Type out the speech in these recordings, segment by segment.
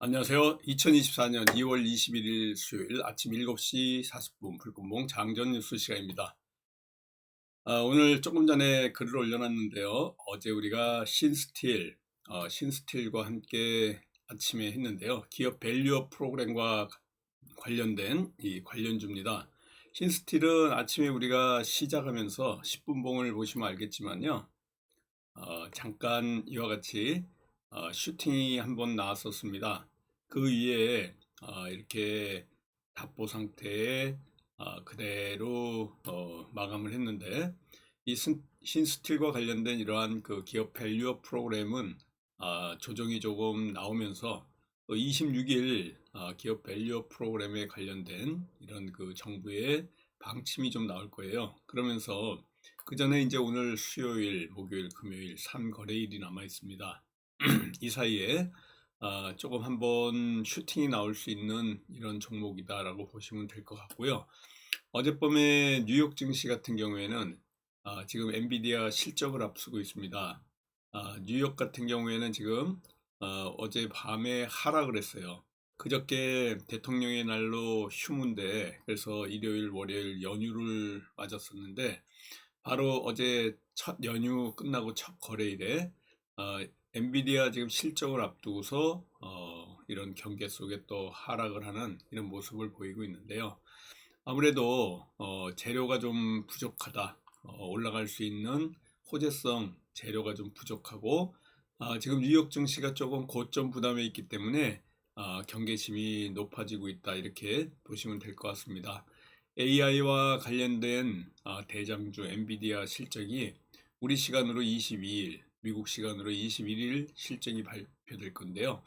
안녕하세요. 2024년 2월 21일 수요일 아침 7시 40분 불금봉 장전 뉴스 시간입니다. 아, 오늘 조금 전에 글을 올려놨는데요. 어제 우리가 신스틸, 어, 신스틸과 함께 아침에 했는데요. 기업 밸류업 프로그램과 관련된 이 관련주입니다. 신스틸은 아침에 우리가 시작하면서 10분봉을 보시면 알겠지만요. 어, 잠깐 이와 같이 어, 슈팅이 한 번 나왔었습니다. 그 위에 어, 이렇게 답보 상태에 어, 그대로 어, 마감을 했는데 이 신- 신스틸과 관련된 이러한 그 기업 밸류업 프로그램은 아, 조정이 조금 나오면서 26일 기업 밸류업 프로그램에 관련된 이런 그 정부의 방침이 좀 나올 거예요. 그러면서 그 전에 이제 오늘 수요일, 목요일, 금요일 3거래일이 남아 있습니다. 이 사이에 아, 조금 한번 슈팅이 나올 수 있는 이런 종목이다라고 보시면 될 것 같고요. 어젯밤에 뉴욕 증시 같은 경우에는 아, 지금 엔비디아 실적을 앞두고 있습니다. 아, 뉴욕 같은 경우에는 지금 어, 어제 밤에 하락을 했어요. 그저께 대통령의 날로 휴무인데 그래서 일요일, 월요일 연휴를 맞았었는데 바로 어제 첫 연휴 끝나고 첫 거래일에 어, 엔비디아 지금 실적을 앞두고서 어, 이런 경계 속에 또 하락을 하는 이런 모습을 보이고 있는데요. 아무래도 어, 재료가 좀 부족하다. 어, 올라갈 수 있는 호재성 재료가 좀 부족하고 아, 지금 뉴욕 증시가 조금 고점 부담에 있기 때문에 아, 경계심이 높아지고 있다 이렇게 보시면 될 것 같습니다. AI와 관련된 아, 대장주 엔비디아 실적이 우리 시간으로 22일, 미국 시간으로 21일 실적이 발표될 건데요.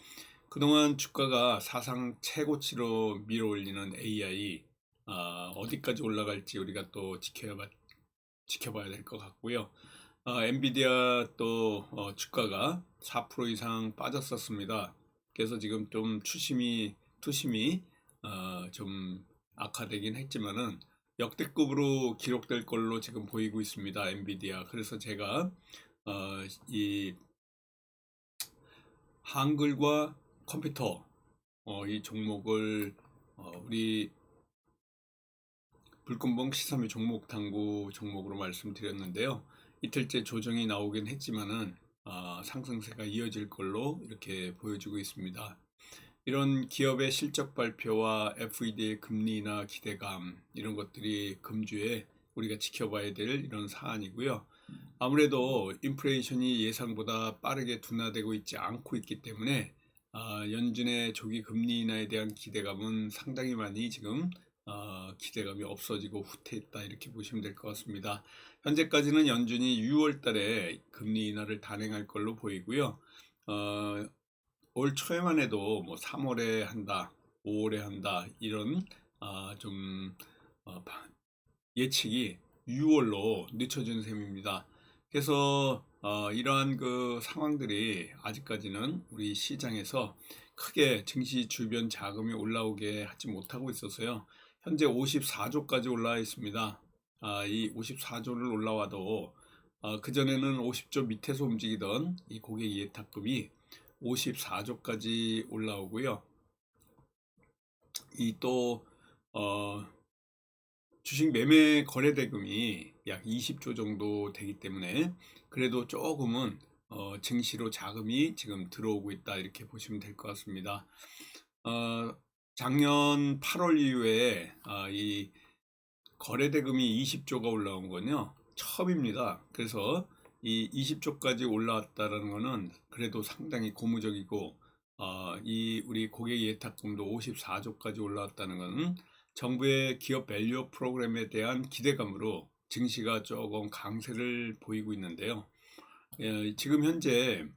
그동안 주가가 사상 최고치로 밀어올리는 AI 아, 어디까지 올라갈지 우리가 또 지켜봐, 지켜봐야 될 것 같고요. 아, 엔비디아 또 어, 주가가 4% 이상 빠졌었습니다. 그래서 지금 좀 추심이 투심이 어, 좀 악화되긴 했지만은 역대급으로 기록될 걸로 지금 보이고 있습니다. 엔비디아. 그래서 제가 어, 이 한글과 컴퓨터 어, 이 종목을 어, 우리 불금봉 시사미 종목 당구 종목으로 말씀드렸는데요. 이틀째 조정이 나오긴 했지만은 아, 상승세가 이어질 걸로 이렇게 보여주고 있습니다. 이런 기업의 실적 발표와 FED의 금리나 기대감 이런 것들이 금주에 우리가 지켜봐야 될 이런 사안이고요. 아무래도 인플레이션이 예상보다 빠르게 둔화되고 있지 않고 있기 때문에 아, 연준의 조기 금리 인하에 대한 기대감은 상당히 많이 지금 어, 기대감이 없어지고 후퇴했다 이렇게 보시면 될 것 같습니다. 현재까지는 연준이 6월 달에 금리 인하를 단행할 걸로 보이고요. 어, 올 초에만 해도 뭐 3월에 한다, 5월에 한다 이런 아, 좀 어, 바- 예측이 6월로 늦춰진 셈입니다. 그래서 어, 이러한 그 상황들이 아직까지는 우리 시장에서 크게 증시 주변 자금이 올라오게 하지 못하고 있어서요. 현재 54조까지 올라와 있습니다. 아, 이 54조를 올라와도 어, 그전에는 50조 밑에서 움직이던 이 고객 예탁금이 54조까지 올라오고요. 이또 어, 주식 매매 거래 대금이 약 20조 정도 되기 때문에 그래도 조금은 어, 증시로 자금이 지금 들어오고 있다 이렇게 보시면 될 것 같습니다. 어, 작년 8월 이후에 아, 이 거래 대금이 20조가 올라온 건요 처음입니다. 그래서 이 20조까지 올라왔다는 거는 그래도 상당히 고무적이고 어, 이 우리 고객 예탁금도 54조까지 올라왔다는 것은 정부의 기업 밸류 프로그램에 대한 기대감으로 증시가 조금 강세를 보이고 있는데요. 예, 지금 현재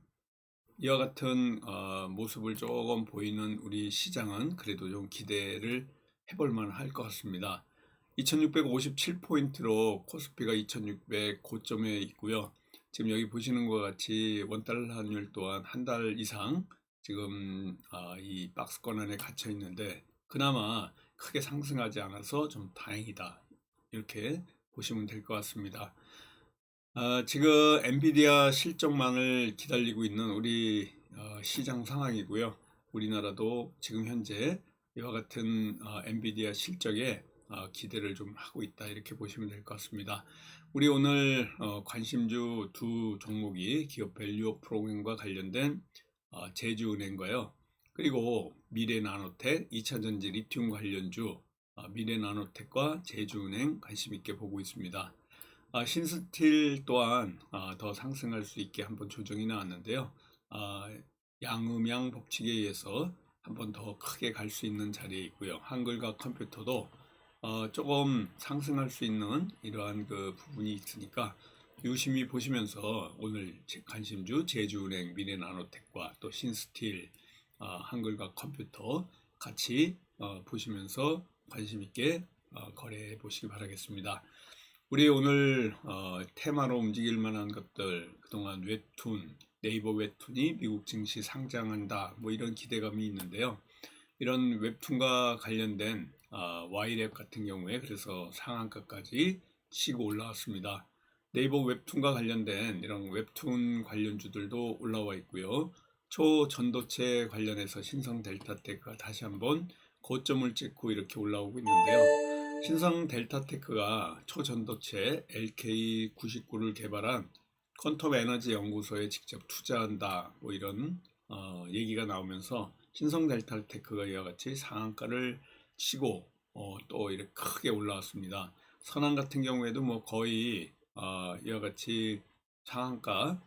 이와 같은 어, 모습을 조금 보이는 우리 시장은 그래도 좀 기대를 해볼 만할 것 같습니다. 2657포인트로 코스피가 2600 고점에 있고요. 지금 여기 보시는 것 같이 원달러 환율 또한 한 달 이상 지금 아, 이 박스권 안에 갇혀 있는데 그나마 크게 상승하지 않아서 좀 다행이다. 이렇게 보시면 될 것 같습니다. 아, 지금 엔비디아 실적만을 기다리고 있는 우리 어, 시장 상황이고요. 우리나라도 지금 현재 이와 같은 어, 엔비디아 실적에 어, 기대를 좀 하고 있다 이렇게 보시면 될 것 같습니다. 우리 오늘 어, 관심주 두 종목이 기업 밸류 프로그램과 관련된 어, 제주은행과요. 그리고 미래나노텍, 2차전지 리튬 관련주 어, 미래나노텍과 제주은행 관심 있게 보고 있습니다. 아, 신스틸 또한 아, 더 상승할 수 있게 한번 조정이 나왔는데요. 아, 양음양 법칙에 의해서 한번 더 크게 갈 수 있는 자리에 있고요. 한글과 컴퓨터도 어, 조금 상승할 수 있는 이러한 그 부분이 있으니까 유심히 보시면서 오늘 제 관심주 제주은행, 미래나노텍과 또 신스틸, 어, 한글과 컴퓨터 같이 어, 보시면서 관심 있게 어, 거래해 보시기 바라겠습니다. 우리 오늘 어, 테마로 움직일 만한 것들 그동안 웹툰, 네이버 웹툰이 미국 증시 상장한다 뭐 이런 기대감이 있는데요. 이런 웹툰과 관련된 어, Y랩 같은 경우에 그래서 상한가까지 치고 올라왔습니다. 네이버 웹툰과 관련된 이런 웹툰 관련주들도 올라와 있고요. 초전도체 관련해서 신성 델타 테크가 다시 한번 고점을 찍고 이렇게 올라오고 있는데요. 신성 델타 테크가 초전도체 LK99를 개발한 퀀텀 에너지 연구소에 직접 투자한다 뭐 이런 어, 얘기가 나오면서 신성 델타 테크가 이와 같이 상한가를 치고 어, 또 이렇게 크게 올라왔습니다. 선한 같은 경우에도 뭐 거의 어, 이와 같이 상한가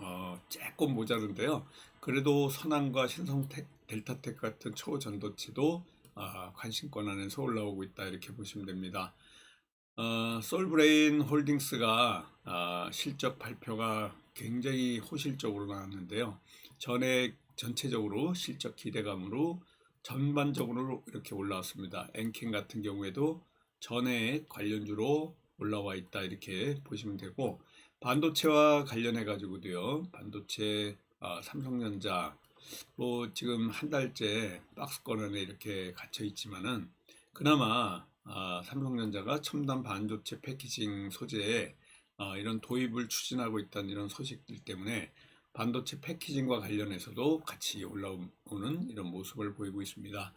어, 조금 모자른데요. 그래도 선한과 신성 델타텍 같은 초전도체도 어, 관심권 안에서 올라오고 있다 이렇게 보시면 됩니다. 어, 솔브레인 홀딩스가 어, 실적 발표가 굉장히 호실적으로 나왔는데요. 전에 전체적으로 실적 기대감으로 전반적으로 이렇게 올라왔습니다. 엔캔 같은 경우에도 전에 관련주로 올라와 있다 이렇게 보시면 되고 반도체와 관련해 가지고도요. 반도체 아, 삼성전자 뭐 지금 한 달째 박스권 안에 이렇게 갇혀 있지만은 그나마 아, 삼성전자가 첨단 반도체 패키징 소재에 아, 이런 도입을 추진하고 있다는 이런 소식들 때문에 반도체 패키징과 관련해서도 같이 올라오는 이런 모습을 보이고 있습니다.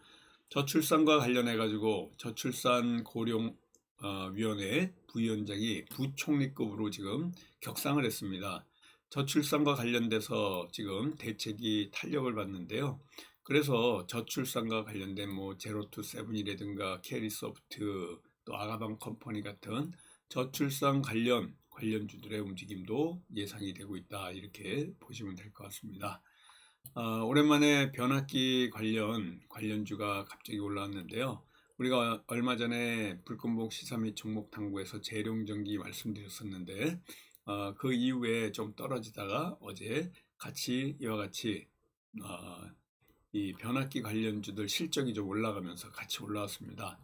저출산과 관련해 가지고 저출산 고령 어, 위원회 부위원장이 부총리급으로 지금 격상을 했습니다. 저출산과 관련돼서 지금 대책이 탄력을 받는데요. 그래서 저출산과 관련된 뭐 제로투 세븐이라든가 캐리소프트 또 아가방 컴퍼니 같은 저출산 관련 관련주들의 움직임도 예상이 되고 있다 이렇게 보시면 될 것 같습니다. 어, 오랜만에 변압기 관련 관련주가 갑자기 올라왔는데요. 우리가 얼마 전에 불금봉 시사 및 종목 탐구에서 재룡전기 말씀드렸었는데 어, 그 이후에 좀 떨어지다가 어제 같이 이와 같이 어, 이 변압기 관련주들 실적이 좀 올라가면서 같이 올라왔습니다.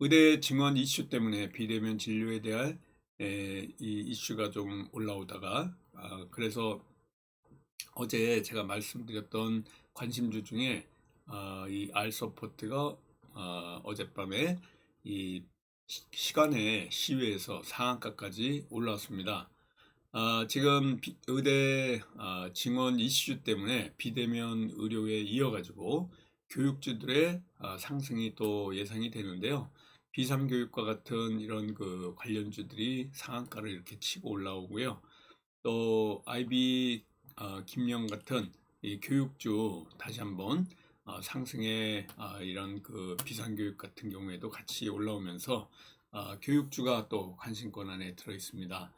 의대 증원 이슈 때문에 비대면 진료에 대한 에, 이 이슈가 좀 올라오다가 아, 그래서 어제 제가 말씀드렸던 관심주 중에 아, 이 알서포트가 아, 어젯밤에 이 시간에 시위에서 상한가까지 올라왔습니다. 아, 지금 비, 의대 아, 증원 이슈 때문에 비대면 의료에 이어가지고 교육주들의 아, 상승이 또 예상이 되는데요. 비삼교육과 같은 이런 그 관련주들이 상한가를 이렇게 치고 올라오고요. 또 IB 어, 김영 같은 이 교육주 다시 한번 어, 상승의 어, 이런 그 비상교육 같은 경우에도 같이 올라오면서 어, 교육주가 또 관심권 안에 들어 있습니다.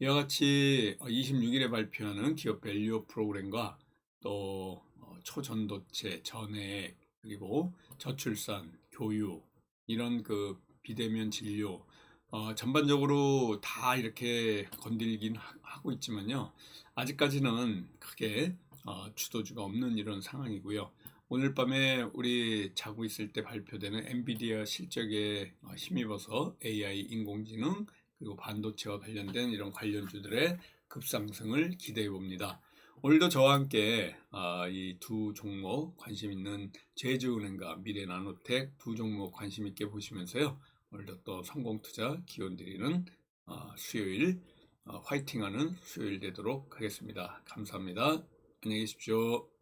이와 같이 26일에 발표하는 기업 밸류 프로그램과 또 어, 초전도체, 전액 그리고 저출산, 교육 이런 그 비대면 진료 어, 전반적으로 다 이렇게 건들긴 하, 고 있지만요. 아직까지는 크게 어, 주도주가 없는 이런 상황이고요. 오늘 밤에 우리 자고 있을 때 발표되는 엔비디아 실적에 어, 힘입어서 AI 인공지능 그리고 반도체와 관련된 이런 관련주들의 급상승을 기대해 봅니다. 오늘도 저와 함께 아, 이두 종목 관심 있는 제주은행과 미래나노텍 두 종목 관심 있게 보시면서요. 오늘도 또 성공투자 기원 드리는 아, 수요일 아, 화이팅하는 수요일 되도록 하겠습니다. 감사합니다. 안녕히 계십시오.